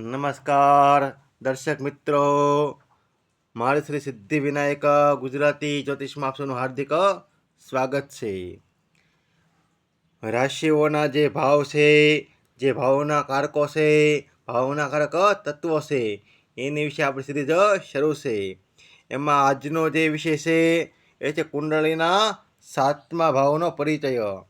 નમસ્કાર, દર્શક મિત્રો. મારી શ્રી સિદ્ધિ વિનાયક ગુજરાતી જ્યોતિષમાં આપસોનું હાર્દિક સ્વાગત છે. રાશિઓના જે ભાવ છે, જે ભાવના કારકો છે, ભાવના કારક તત્વો છે, એની વિશે આપણી સિરીઝ શરૂ છે. એમાં આજનો જે વિષય છે, એ છે કુંડળીના સાતમા ભાવનો પરિચય.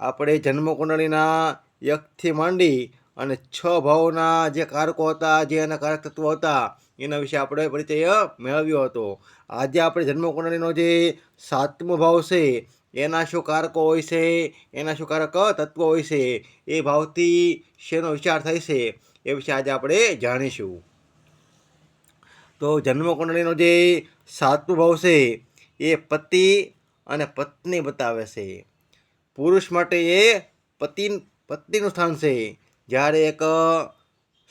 આપણે જન્મ કુંડળીના યકથી માંડી અને છ ભાવના જે કારકો હતા, જે એના કારક તત્વો હતા, એના વિશે આપણે પરિચય મેળવ્યો હતો. આજે આપણે જન્મકુંડળીનો જે સાતમો ભાવ છે, એના શું કારકો હોય છે, એના શું કારક તત્વો હોય છે, એ ભાવથી શેનો વિચાર થાય છે, એ વિશે આજે આપણે જાણીશું. તો જન્મકુંડળીનો જે સાતમો ભાવ છે, એ પતિ અને પત્ની બતાવે છે. પુરુષ માટે એ પતિ પત્નીનું સ્થાન છે. જ્યારે એક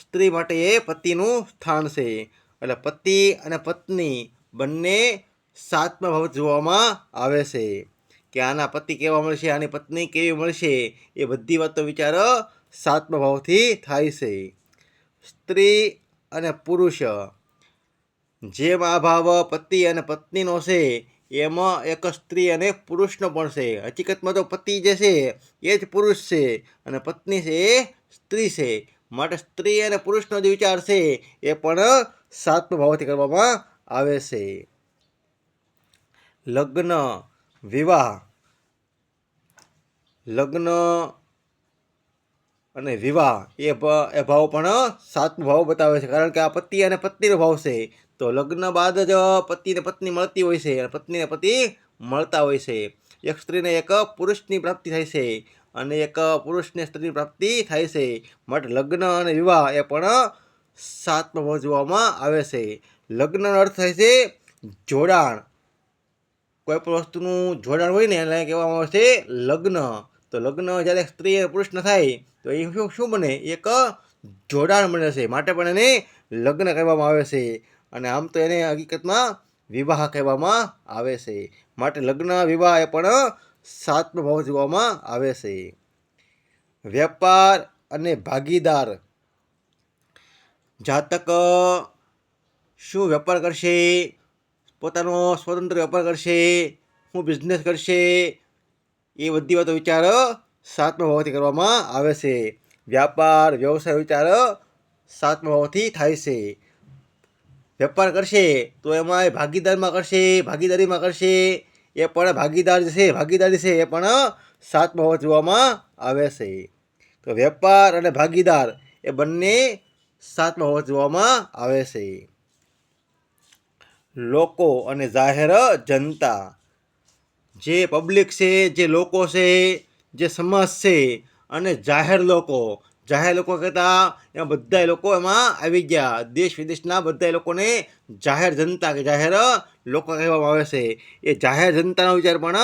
સ્ત્રી માટે એ પતિનું સ્થાન છે. એટલે પતિ અને પત્ની બંને સાતમા ભાવ જોવામાં આવે છે. કે આના પતિ કેવા મળશે, આની પત્ની કેવી મળશે, એ બધી વાતો વિચાર સાતમા ભાવથી થાય છે. સ્ત્રી અને પુરુષ, જેમ આ ભાવ પતિ અને પત્નીનો છે એમાં એક સ્ત્રી અને પુરુષનો પણ છે. હકીકતમાં તો પતિ જે છે, એ જ પુરુષ છે અને પત્ની છે એ સ્ત્રી છે. માટે સ્ત્રી અને પુરુષનો જે વિચાર છે, એ પણ સાતમા ભાવથી કરવામાં આવે છે. લગ્ન, વિવાહ. લગ્ન અને વિવાહ, એ એ ભાવ પણ સાતમો ભાવ બતાવે છે. કારણ કે આ પતિ અને પત્નીનો ભાવ છે. તો લગ્ન બાદ જ પતિ અને પત્ની મળતી હોય છે અને પત્નીને પતિ મળતા હોય છે. એક સ્ત્રીને એક પુરુષની પ્રાપ્તિ થાય છે અને એક પુરુષને સ્ત્રીની પ્રાપ્તિ થાય છે. માટે લગ્ન અને વિવાહ એ પણ સાતમો ભાવ જોવામાં આવે છે. લગ્નનો અર્થ થાય છે જોડાણ. કોઈ પણ વસ્તુનું જોડાણ હોય ને એને કહેવામાં આવે છે લગ્ન. તો લગ્ન જ્યારે સ્ત્રી પુરુષ ન થાય, તો એ શું શું બને? એક જોડાણ બને છે. માટે પણ એને લગ્ન કહેવામાં આવે છે. અને આમ તો એને હકીકતમાં વિવાહ કહેવામાં આવે છે. માટે લગ્ન વિવાહ એ પણ સાતમો ભાવ જોવામાં આવે છે. વેપાર અને ભાગીદાર જાતક શું વેપાર કરશે? પોતાનો સ્વતંત્ર વેપાર કરશે? શું બિઝનેસ કરશે? એ બધી વાતો વિચાર, સાતમા ભાવથી કરવામાં આવે છે. વ્યાપાર, વ્યવસાય વિચાર, સાતમા ભાવથી થાય છે. વેપાર કરશે તો એમાં એ ભાગીદારમાં કરશે, ભાગીદારીમાં કરશે, એ પણ ભાગીદાર છે, ભાગીદારી છે, એ પણ સાતમા ભાવ જોવામાં આવે છે. તો વેપાર અને ભાગીદાર એ બંને સાતમા ભાવ જોવામાં આવે છે. લોકો અને જાહેર જનતા જે પબ્લિક છે, જે લોકો છે, જે સમાજ છે અને જાહેર લોકો. જાહેર લોકો કહેતા એમાં બધા લોકો એમાં આવી ગયા. દેશ વિદેશના બધા લોકોને જાહેર જનતા કે જાહેર લોકો કહેવામાં આવે છે. એ જાહેર જનતાનો વિચાર પણ,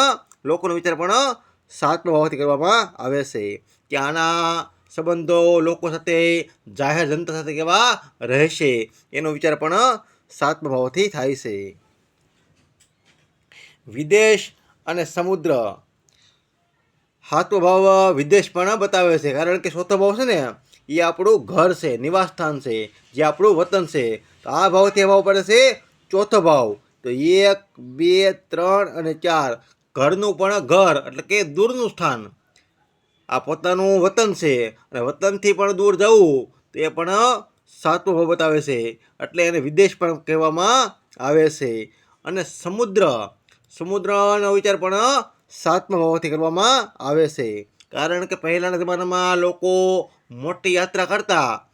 લોકોનો વિચાર પણ સાતમા ભાવથી કરવામાં આવે છે કે આના સંબંધો લોકો સાથે, જાહેર જનતા સાથે કેવા રહેશે એનો વિચાર પણ સાતમા ભાવથી થાય છે. વિદેશ અને સમુદ્ર. સાતમો ભાવ વિદેશ પણ બતાવે છે. કારણ કે ચોથો ભાવ છે ને, એ આપણું ઘર છે નિવાસ સ્થાન છે, જે આપણું વતન છે. તો આ ભાવથી આ ભાવ પડે છે ચોથો ભાવ તો એક, બે, ત્રણ અને ચાર. ઘરનું પણ ઘર, એટલે કે દૂરનું સ્થાન. આ પોતાનું વતન છે. અને વતનથી પણ દૂર જવું, તો એ પણ સાતમો ભાવ બતાવે છે. એટલે એને વિદેશ પણ કહેવામાં આવે છે. અને સમુદ્ર સમુદ્રનો વિચાર પણ સાતમા ભાવથી કરવામાં આવે છે. કારણ કે પહેલાંના જમાનામાં લોકો મોટી યાત્રા કરતા.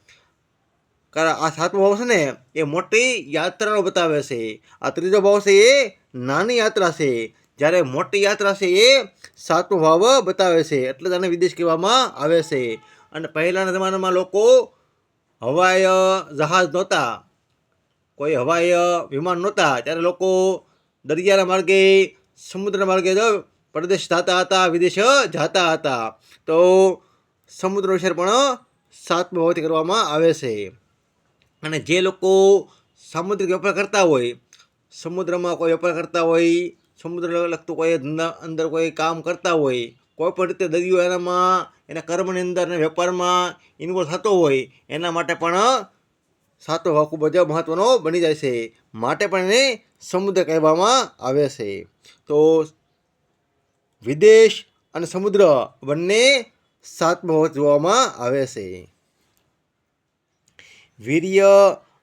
કારણ આ સાતમો ભાવ છે ને, એ મોટી યાત્રાનો બતાવે છે. આ ત્રીજો ભાવ છે એ નાની યાત્રા છે. જ્યારે મોટી યાત્રા છે એ સાતમો ભાવ બતાવે છે. એટલે આને વિદેશ કહેવામાં આવે છે. અને પહેલાંના જમાનામાં લોકો હવાઈ જહાજ નહોતા. કોઈ હવાઈ વિમાન નહોતા. ત્યારે લોકો દરિયાના માર્ગે, સમુદ્રના માર્ગે જો પરદેશ જતા હતા, વિદેશ જતા હતા. તો સમુદ્ર વિશે પણ સાતમો ભાવથી કરવામાં આવે છે. અને જે લોકો સામુદ્રિક વેપાર કરતા હોય, સમુદ્રમાં કોઈ વેપાર કરતા હોય, સમુદ્ર લગતું કોઈ ધંધા અંદર કોઈ કામ કરતા હોય, કોઈ પણ રીતે દરિયો એનામાં, એના કર્મની અંદર અને વેપારમાં ઇન્વોલ્વ થતો હોય, એના માટે પણ સાતો ભાવ ખૂબ જ મહત્ત્વનો બની જાય છે. માટે પણ એને સમુદ્ર કહેવામાં આવે છે. તો વિદેશ અને સમુદ્ર બંને સાતમો જોવામાં આવે છે. વીર્ય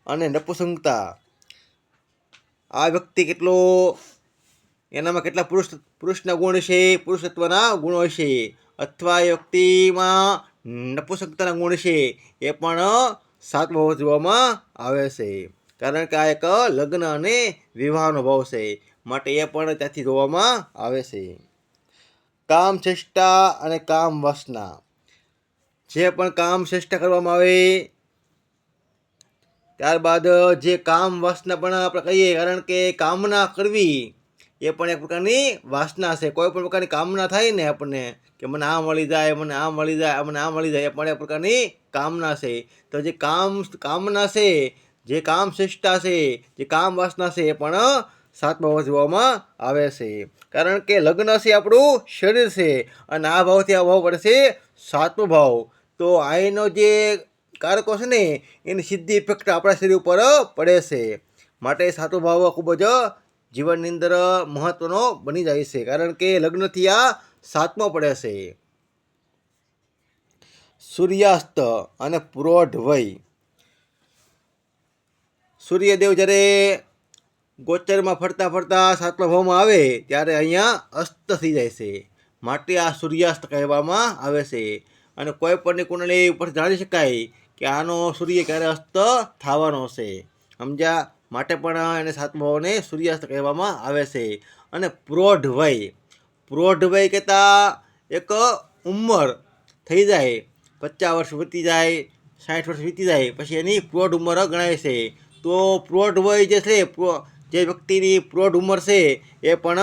અને નપુસંગતા આ વ્યક્તિ કેટલો, એનામાં કેટલા પુરુષ, પુરુષના ગુણ છે? પુરુષત્વના ગુણો છે. અથવા એ વ્યક્તિમાં નપુસંગતાના ગુણ છે, એ પણ સાતમો જોવામાં આવે છે. કારણ કે આ એક લગ્ન અને વિવાહનો ભાવ છે. માટે એ પણ ત્યાંથી જોવામાં આવે છે. કામ ચેષ્ટા અને કામ વાસના. જે પણ કામ ચેષ્ટા કરવામાં આવે, ત્યારબાદ જે કામ વાસના પણ આપણે કહીએ, કારણ કે કામના કરવી એ પણ એક પ્રકારની વાસના છે. કોઈ પણ પ્રકારની કામના થાય ને આપણને, કે મને આ મળી જાય, મને આ મળી જાય, મને આ મળી જાય, એ પણ એક પ્રકારની કામના છે. તો જે કામ, કામના છે જે કામ શ્રેષ્ઠતા છે, જે કામ વાસના છે એ પણ સાતમા ભાવ જોવામાં આવે છે. કારણ કે લગ્ન છે આપણું, શરીર છે, અને આ ભાવથી આ ભાવ પડશે સાતમો ભાવ. તો આઈનો જે કારકો છે ને, એની સીધી ઇફેક્ટ આપણા શરીર ઉપર પડે છે. માટે સાતો ભાવ ખૂબ જ જીવનની અંદર મહત્ત્વનો બની જાય છે. કારણ કે લગ્નથી આ સાતમો પડે છે. સૂર્યાસ્ત અને પુરોઢ વય. સૂર્યદેવ જ્યારે ગોચરમાં ફરતા ફરતા સાતમા ભાવમાં આવે, ત્યારે અહીંયા અસ્ત થઈ જાય છે. માટે આ સૂર્યાસ્ત કહેવામાં આવે છે. અને કોઈ પણની કુંડળી ઉપર જાણી શકાય કે આનો સૂર્ય ક્યારે અસ્ત થવાનો છે. સમજ્યા? માટે પણ એને સાતમા ભાવને સૂર્યાસ્ત કહેવામાં આવે છે. અને પ્રૌઢ વય પ્રૌઢ વય કહેતા એક ઉંમર થઈ જાય, પચાસ વર્ષ વીતી જાય સાઠ વર્ષ વીતી જાય, પછી એની પ્રૌઢ ઉંમર ગણાય છે. તો પ્રૌઢ વય જે છે જે વ્યક્તિની પ્રૌઢ ઉંમર છે, એ પણ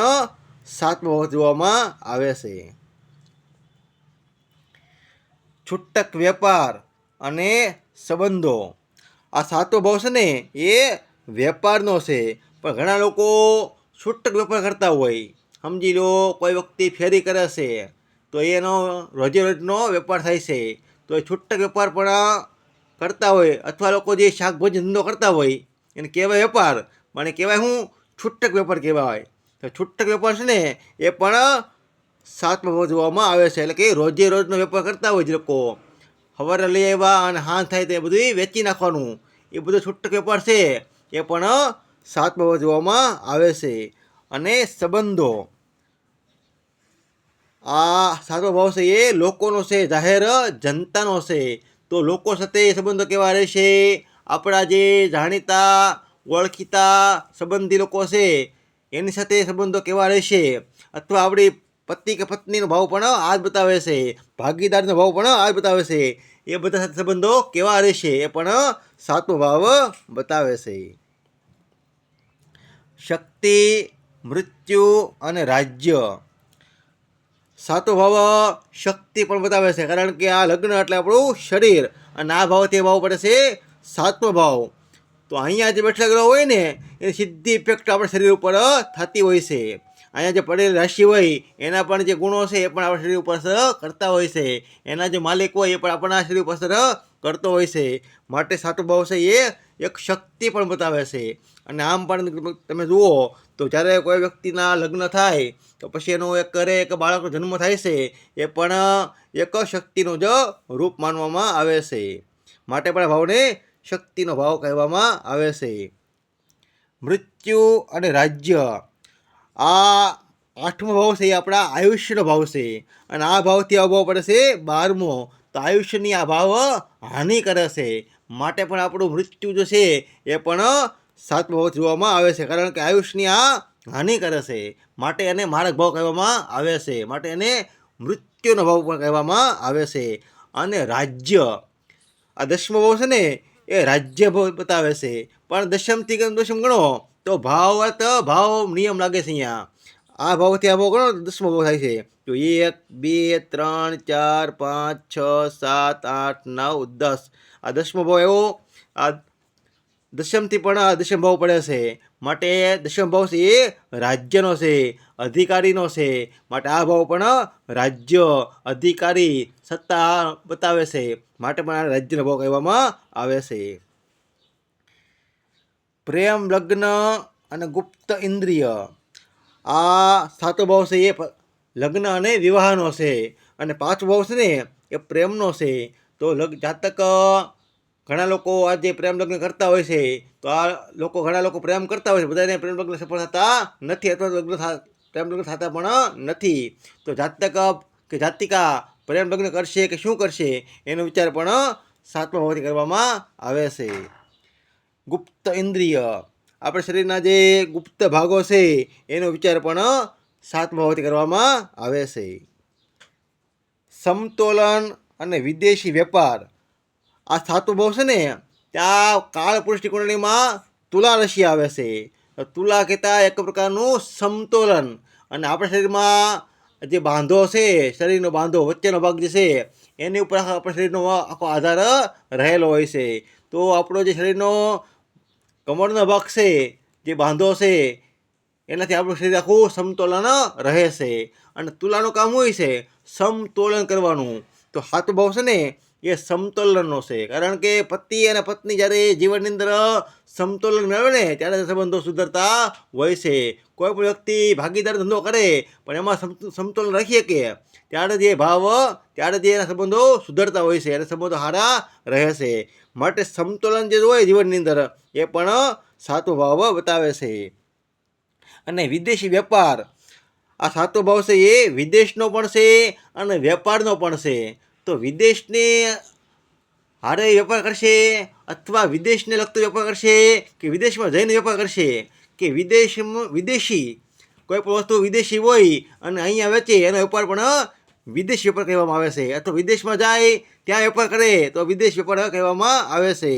સાતમો જોવામાં આવે છે. છૂટક વેપાર અને સંબંધો. આ સાતો ભાવ છે ને, એ વેપારનો છે. પણ ઘણા લોકો છૂટક વેપાર કરતા હોય. સમજી લો, કોઈ વ્યક્તિ ફેરી કરે છે, તો એનો રોજે રોજનો વેપાર થાય છે. તો એ છૂટક વેપાર પણ કરતા હોય, અથવા લોકો જે શાકભાજી ધંધો કરતા હોય, એને કહેવાય વેપાર. પણ એ કહેવાય શું? છૂટક વેપાર કહેવાય. તો છૂટક વેપાર છે ને, એ પણ સાતમા ભાવ જોવામાં આવે છે. એટલે કે રોજે રોજનો વેપાર કરતા હોય જે લોકો. સવારે લઈ આવ્યા અને હાન થાય તે બધું વેચી નાખવાનું. એ બધું છૂટક વેપાર છે. એ પણ સાતમા ભાવ જોવામાં આવે છે. અને સંબંધો. આ સાતમો ભાવ છે એ લોકોનો છે, જાહેર જનતાનો છે. તો લોકો સાથે સંબંધો કેવા રહેશે આપણા જે જાણીતા, ઓળખીતા સંબંધી લોકો છે, એની સાથે સંબંધો કેવા રહેશે અથવા આપણી પતિ કે પત્નીનો ભાવ પણ આ જ બતાવે છે, ભાગીદારનો ભાવ પણ આ જ બતાવે છે, એ બધા સાથે સંબંધો કેવા રહેશે એ પણ સાતમો ભાવ બતાવે છે. શક્તિ, મૃત્યુ અને રાજ્ય. સાતો ભાવ શક્તિ પણ બતાવે છે, કારણ કે આ લગ્ન એટલે આપણું શરીર અને આ ભાવ તે ભાવ પડે છે સાતમો ભાવ તો અહીંયા જે બેઠેલા ગ્રહ હોય ને એની સીધી ઇફેક્ટ આપણા શરીર ઉપર થતી હોય છે. અહીંયા જે પડેલી રાશિ હોય, એના પણ જે ગુણો છે, એ પણ આપણા શરીર ઉપર અસર કરતા હોય છે. એના જે માલિક હોય, એ પણ આપણા શરીર ઉપર અસર કરતો હોય છે. માટે સાતો ભાવ છે એ એક શક્તિ પણ બતાવે છે. અને આમ પણ તમે જુઓ તો જ્યારે કોઈ વ્યક્તિના લગ્ન થાય, તો પછી એનો એક કરે એક બાળકનો જન્મ થાય છે, એ પણ એક શક્તિનું જ રૂપ માનવામાં આવે છે. માટે પણ ભાવને શક્તિનો ભાવ કહેવામાં આવે છે. મૃત્યુ અને રાજ્ય. આ આઠમો ભાવ છે, એ આપણા આયુષ્યનો ભાવ છે. અને આ ભાવથી અભાવ પડે છે બારમો. તો આયુષ્યની આ ભાવ હાનિ કરે છે. માટે પણ આપણું મૃત્યુ જે છે, એ પણ સાતમો ભાવ જોવામાં આવે છે, કારણ કે આયુષની આ હાનિ કરે છે. માટે એને મારક ભાવ કહેવામાં આવે છે. માટે એને મૃત્યુનો ભાવ પણ કહેવામાં આવે છે. અને રાજ્ય, આ દસમો ભાવ છે ને, એ રાજ્ય ભાવ બતાવે છે. પણ દશમથી દશમ ગણો? તો ભાવ ભાવ નિયમ લાગે છે અહીંયા. આ ભાવથી આ ભાવ ગણો દસમો ભાવ થાય છે. તો એક, બે, ત્રણ, ચાર, પાંચ, છ, સાત, આઠ, નવ, દસ. આ દસમો ભાવ એવો આ દશમથી પણ દશમ ભાવ પડે છે. માટે દશમ ભાવ છે એ રાજ્યનો છે, અધિકારીનો છે. માટે આ ભાવ પણ રાજ્ય અધિકારી સત્તા બતાવે છે. માટે પણ આ રાજ્યનો ભાવ કહેવામાં આવે છે. પ્રેમ, લગ્ન અને ગુપ્ત ઇન્દ્રિય. આ સાતો ભાવ છે એ લગ્ન અને વિવાહનો છે. અને પાંચ ભાવ છે ને એ પ્રેમનો છે. તો લગ, જાતક ઘણા લોકો આજે પ્રેમ લગ્ન કરતા હોય છે, તો આ લોકો ઘણા લોકો પ્રેમ કરતા હોય છે, બધાને પ્રેમ લગ્ન સફળ થતા નથી અથવા લગ્ન થા- પ્રેમ લગ્ન થતા પણ નથી. તો જાતક કે જાતિકા પ્રેમ લગ્ન કરશે કે શું કરશે, એનો વિચાર પણ સાતમા ભાવથી કરવામાં આવે છે. ગુપ્ત ઇન્દ્રિય. આપણા શરીરના જે ગુપ્ત ભાગો છે, એનો વિચાર પણ સાતમા ભાવથી કરવામાં આવે છે. સમતોલન અને વિદેશી વેપાર. આ સાતમો ભાવ છે ને, ત્યાં કાળ પુરુષની કુંડળીમાં તુલા રશિ આવે છે. તુલા કહેતા એક પ્રકારનું સમતોલન અને આપણા શરીરમાં જે બાંધો છે, શરીરનો બાંધો વચ્ચેનો ભાગ જે છે, એની ઉપર આપણા શરીરનો આખો આધાર રહેલો હોય છે. તો આપણો જે શરીરનો કમરનો ભાગ છે, જે બાંધો છે, એનાથી આપણું શરીર આખું સમતોલન રહે છે. અને તુલાનું કામ હોય છે સમતોલન કરવાનું. તો હાથ ભાવ છે ને એ સમતોલનનો છે. કારણ કે પતિ અને પત્ની જ્યારે જીવનની અંદર સમતોલન મેળવે ને, ત્યારે સંબંધો સુધરતા હોય છે. કોઈ પણ વ્યક્તિ ભાગીદાર ધંધો કરે, પણ એમાં સમતોલન રાખીએ કે ત્યારે જે ભાવ, ત્યારે જે એના સંબંધો સુધરતા હોય છે. અને સંબંધો સારા રહે છે. માટે સમતોલન જે હોય જીવનની અંદર, એ પણ સાતો ભાવ બતાવે છે. અને વિદેશી વેપાર, આ સાતો ભાવ છે એ વિદેશનો પણ છે અને વેપારનો પણ છે. તો વિદેશને હારે વેપાર કરશે અથવા વિદેશને લગતો વેપાર કરશે કે વિદેશમાં જઈને વેપાર કરશે કે વિદેશમાં, વિદેશી, કોઈ પણ વસ્તુ વિદેશી હોય અને અહીંયા વેચે, એનો વેપાર પણ વિદેશ વેપાર કહેવામાં આવે છે. અથવા વિદેશમાં જાય, ત્યાં વેપાર કરે, તો વિદેશ વેપાર કહેવામાં આવે છે.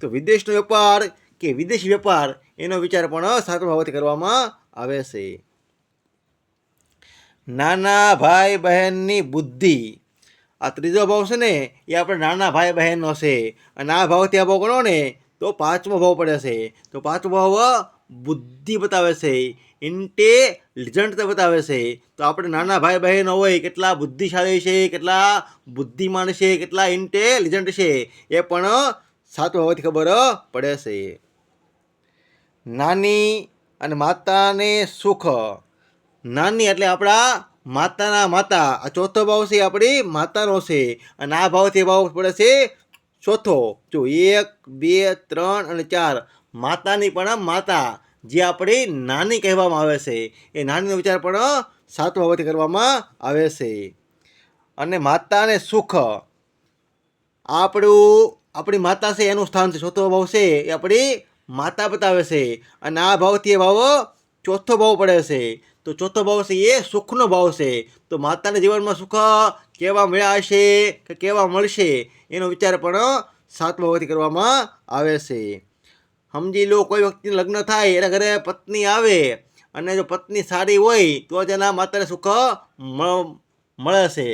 તો વિદેશનો વેપાર કે વિદેશી વેપાર, એનો વિચાર પણ સાતમા ભાવથી કરવામાં આવે છે. નાના ભાઈ બહેનની બુદ્ધિ આ ત્રીજો ભાવ છે ને, એ આપણે નાના ભાઈ બહેનનો છે. અને આ ભાવથી ત્યાં ભાવ ગણો ને, તો પાંચમો ભાવ પડે છે. તો પાંચમો ભાવ બુદ્ધિ બતાવે છે. ઇન્ટેલિજન્ટ બતાવે છે. તો આપણે નાના ભાઈ બહેનો હોય, કેટલા બુદ્ધિશાળી છે, કેટલા બુદ્ધિમાન છે, કેટલા ઇન્ટેલિજન્ટ છે, એ પણ સાતમો ભાવથી ખબર પડે છે. નાની અને માતાને સુખ. નાની એટલે આપણા માતાના માતા, આ ચોથો ભાવ છે આપણી માતાનો છે. અને આ ભાવથી ભાવ પડે છે ચોથો. જો એક, બે, ત્રણ અને ચાર. માતાની પણ માતા, જે આપણી નાની કહેવામાં આવે છે. એ નાનીનો વિચાર પણ સાતમા ભાવથી કરવામાં આવે છે. અને માતાને સુખ. આપણું, આપણી માતા છે એનું સ્થાન છે, ચોથો ભાવ છે એ આપણી માતા બતાવે છે. અને આ ભાવથી એ ભાવ ચોથો ભાવ પડે છે. તો ચોથો ભાવ છે એ સુખનો ભાવ છે. તો માતાના જીવનમાં સુખ કેવા મળ્યા હશે કે કેવા મળશે એનો વિચાર પણ સાતમા ભાવથી કરવામાં આવે છે. સમજી લો કોઈ વ્યક્તિને લગ્ન થાય, એના ઘરે પત્ની આવે અને જો પત્ની સારી હોય તો એના માતાને સુખ મળે છે.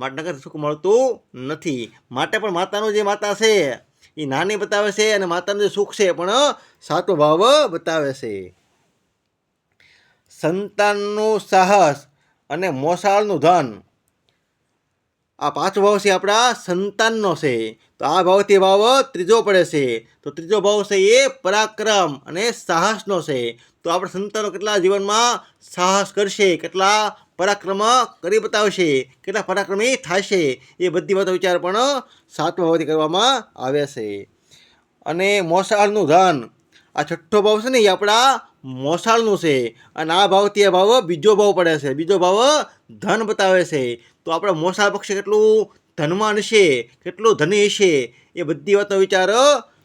માટે ઘરે સુખ મળતું નથી. માટે પણ માતાનું જે માતા છે, એ નાની બતાવે છે અને માતાનું જે સુખ છે પણ સાતો ભાવ બતાવે છે. સંતાનનું સાહસ અને મોસાળનું ધન. આ પાંચ ભાવ છે આપણા સંતાનનો છે. તો આ ભાવથી ભાવ ત્રીજો પડે છે. તો ત્રીજો ભાવ છે એ પરાક્રમ અને સાહસનો છે. તો આપણે સંતાનો કેટલા જીવનમાં સાહસ કરશે, કેટલા પરાક્રમ કરી બતાવશે, કેટલા પરાક્રમી થશે, એ બધી વાતો વિચાર પણ સાતમા ભાવથી કરવામાં આવે છે. અને મોસાળનું ધન. આ છઠ્ઠો ભાવ છે ને એ આપણા મોસાળનું છે. અને આ ભાવ તે ભાવ બીજો ભાવ પડે છે. બીજો ભાવ ધન બતાવે છે. તો આપણા મોસાળ પક્ષે કેટલું ધનવાન છે, કેટલું ધની છે, એ બધી વાતો વિચાર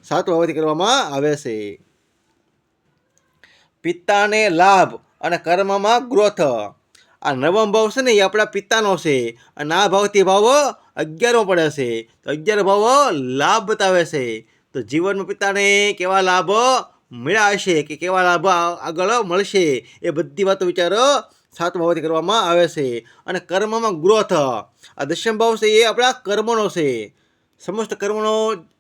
સાત ભાવથી કરવામાં આવે છે. પિતાને લાભ અને કર્મમાં ગ્રોથ. આ નવમ ભાવ છે ને, એ આપણા પિતાનો છે. અને આ ભાવથી ભાવ અગિયારમો પડે છે. તો અગિયાર ભાવ લાભ બતાવે છે. તો જીવનમાં પિતાને કેવા લાભ મળ્યા હશે કે કેવા લાભ આગળ મળશે એ બધી વાતો વિચારો. સાત ભાવથી કરવામાં આવે છે અને કર્મમાં ગ્રોથ. આ દશમ ભાવ છે એ આપણા કર્મનો છે. સમસ્ત કર્મનો,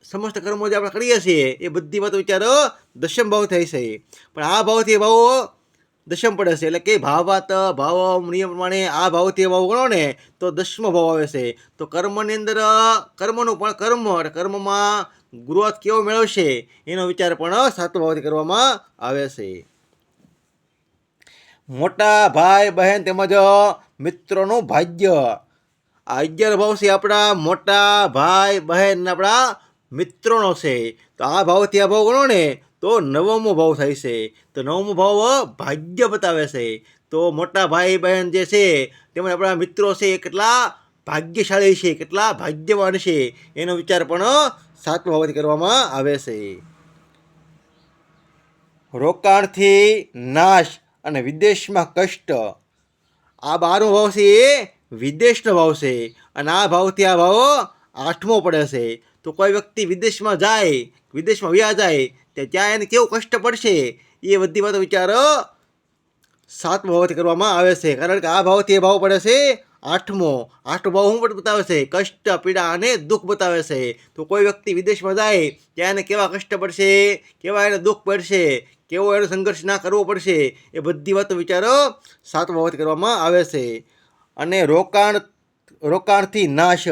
સમસ્ત કર્મો જે આપણે કરીએ છીએ એ બધી વાતો વિચારો, દશમ ભાવ થાય છે. પણ આ ભાવથી ભાવો દશમ પડે છે. એટલે કે ભાવાત ભાવ નિયમ પ્રમાણે આ ભાવથી ભાવ ગણો ને તો દસમો ભાવ આવે છે. તો કર્મની અંદર, કર્મનું પણ કર્મ કર્મમાં ગ્રોથ કેવો મેળવશે એનો વિચાર પણ સાતમા ભાવથી કરવામાં આવે છે. મોટા ભાઈ બહેન તેમજ મિત્રોનું ભાગ્ય. આ અગિયાર ભાવ છે આપણા મોટા ભાઈ બહેન આપણા મિત્રોનો છે. તો આ ભાવથી આ ભાવ ગણો ને તો નવમો ભાવ થાય છે. તો નવમો ભાવ ભાગ્ય બતાવે છે. તો મોટા ભાઈ બહેન જે છે તેમજ આપણા મિત્રો છે એ કેટલા ભાગ્યશાળી છે, કેટલા ભાગ્યવાન છે એનો વિચાર પણ સાતમા ભાવથી કરવામાં આવે છે. રોકાણથી નાશ અને વિદેશમાં કષ્ટ. આ બારમો ભાવ છે એ વિદેશનો ભાવ છે અને આ ભાવથી આ ભાવ આઠમો પડે છે. તો કોઈ વ્યક્તિ વિદેશમાં જાય, વિદેશમાં વ્યા જાય, તે ત્યાં એને કેવું કષ્ટ પડશે? એ બધી વાતો વિચારો સાતમો ભાવથી કરવામાં આવે છે. કારણ કે આ ભાવથી એ ભાવ પડે છે આઠમો આઠમો ભાવ શું પણ બતાવે છે, કષ્ટ, પીડા અને દુઃખ બતાવે છે. તો કોઈ વ્યક્તિ વિદેશમાં જાય, ત્યાં એને કેવા કષ્ટ પડશે? કેવા એને દુઃખ પડશે? કેવો એનો સંઘર્ષ ના કરવો પડશે? એ બધી વાતો વિચારો સાત ભાવથી કરવામાં આવે છે. અને રોકાણ, રોકાણથી નાશ.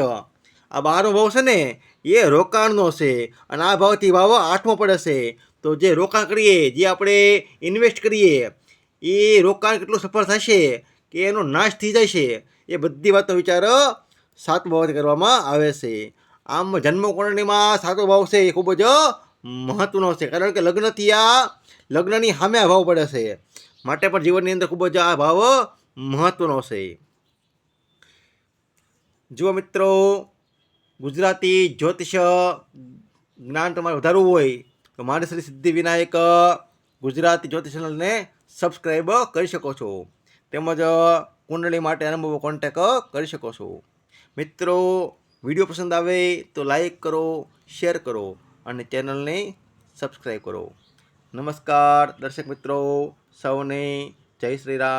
આ બારમો ભાવ છે ને, એ રોકાણનો છે. અને આ ભાવથી ભાવ આઠમો પડે છે. તો જે રોકાણ કરીએ, જે આપણે ઇન્વેસ્ટ કરીએ, એ રોકાણ કેટલું સફળ થશે? કે એનો નાશ થઈ જાય છે એ બધી વાતો વિચારો સાતમા ભાવથી કરવામાં આવે છે. આમ જન્મકુંડળીમાં સાતમો ભાવ છે એ ખૂબ જ મહત્વનો છે. કારણ કે લગ્નથી આ લગ્નની સામે આ ભાવ પડે છે. માટે પણ જીવનની અંદર ખૂબ જ આ ભાવ મહત્વનો છે. જુઓ મિત્રો, ગુજરાતી જ્યોતિષ જ્ઞાન તમારે વધારવું હોય તો મારી શ્રી સિદ્ધિ વિનાયક ગુજરાતી જ્યોતિષ ચેનલને સબસ્ક્રાઈબ કરી શકો છો. તેમજ કુંડળી માટે અનુભવો કોન્ટેક કરી શકો છો. મિત્રો, વીડિયો પસંદ આવે તો લાઈક કરો શેર કરો અને ચેનલને સબસ્ક્રાઈબ કરો. નમસ્કાર, દર્શક મિત્રો, સૌને જય શ્રી રામ.